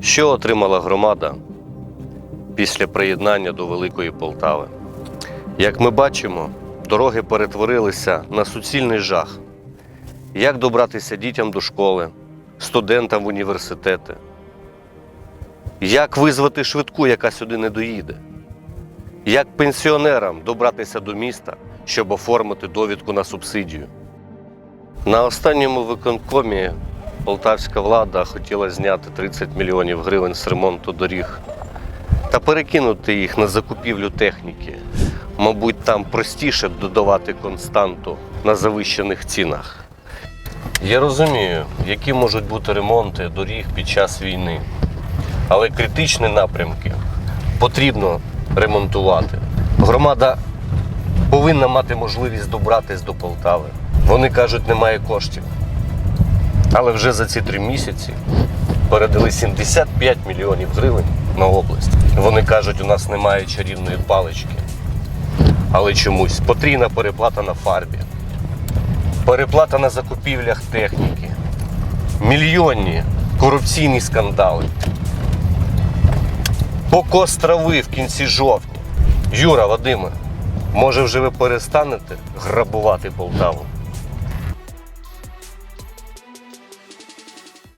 Що отримала громада після приєднання до Великої Полтави? Як ми бачимо, дороги перетворилися на суцільний жах. Як добратися дітям до школи, студентам в університети? Як визвати швидку, яка сюди не доїде? Як пенсіонерам добратися до міста, щоб оформити довідку на субсидію? На останньому виконкомі полтавська влада хотіла зняти 30 мільйонів гривень з ремонту доріг та перекинути їх на закупівлю техніки. Мабуть, там простіше додавати константу на завищених цінах. Я розумію, які можуть бути ремонти доріг під час війни, але критичні напрямки потрібно ремонтувати. Громада повинна мати можливість добратись до Полтави. Вони кажуть, немає коштів. Але вже за ці три місяці передали 75 мільйонів гривень на область. Вони кажуть, у нас немає чарівної палички. Але чомусь потрійна переплата на фарбі, переплата на закупівлях техніки, мільйонні корупційні скандали. Покос трави в кінці жовтня. Юра, Вадиме, може вже ви перестанете грабувати Полтаву?